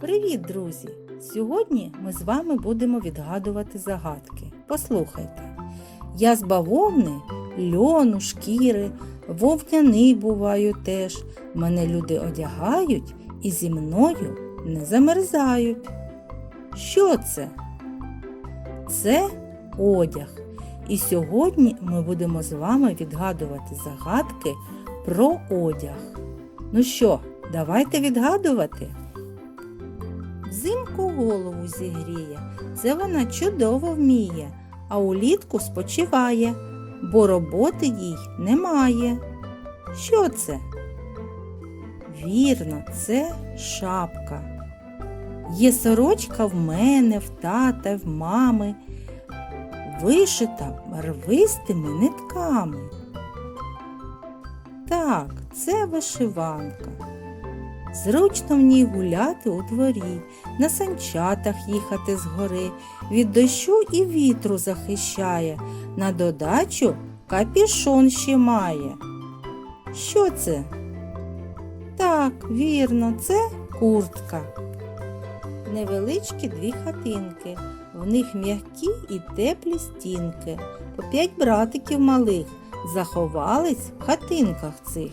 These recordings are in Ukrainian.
Привіт, друзі! Сьогодні ми з вами будемо відгадувати загадки. Послухайте. Я з бавовни, льону, шкіри, вовняний буваю теж. Мене люди одягають і зі мною не замерзають. Що це? Це одяг. І сьогодні ми будемо з вами відгадувати загадки про одяг. Ну що, давайте відгадувати. Взимку голову зігріє, це вона чудово вміє, а улітку спочиває, бо роботи їй немає. Що це? Вірно, це шапка. Є сорочка в мене, в тата, в мами, вишита барвистими нитками. Так, це вишиванка. Зручно в ній гуляти у дворі, на санчатах їхати з гори, від дощу і вітру захищає, на додачу капішон ще має. Що це? Так, вірно, це куртка. Невеличкі дві хатинки, в них м'які і теплі стінки. По п'ять братиків малих заховались в хатинках цих.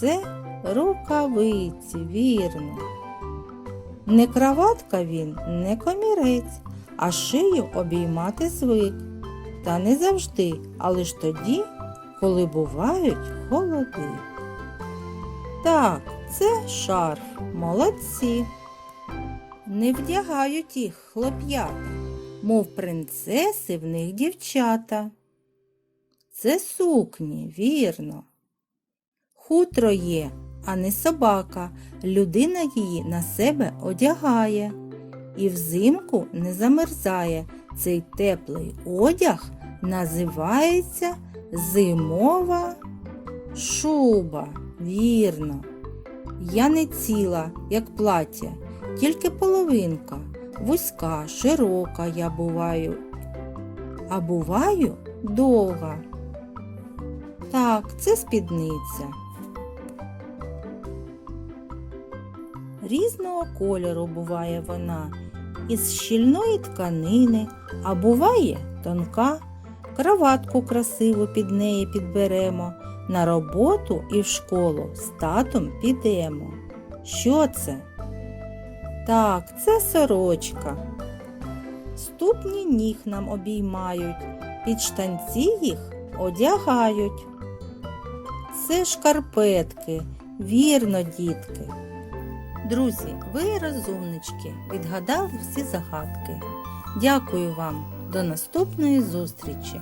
Це рукавиці, вірно. Не краватка він, не комірець, а шию обіймати звик. Та не завжди, а лиш тоді, коли бувають холоди. Так, це шарф, молодці. Не вдягають їх хлоп'ята, мов принцеси в них дівчата. Це сукні, вірно. Хутро є, а не собака. Людина її на себе одягає. І взимку не замерзає. Цей теплий одяг називається зимова шуба. Вірно. Я не ціла, як плаття, тільки половинка. Вузька, широка я буваю, а буваю довга. Так, це спідниця. Різного кольору буває вона, із щільної тканини, а буває тонка. Краватку красиву під неї підберемо, на роботу і в школу з татом підемо. Що це? Так, це сорочка. Ступні ніг нам обіймають, під штанці їх одягають. Це шкарпетки, вірно, дітки. Друзі, ви розумнички, відгадали всі загадки. Дякую вам. До наступної зустрічі!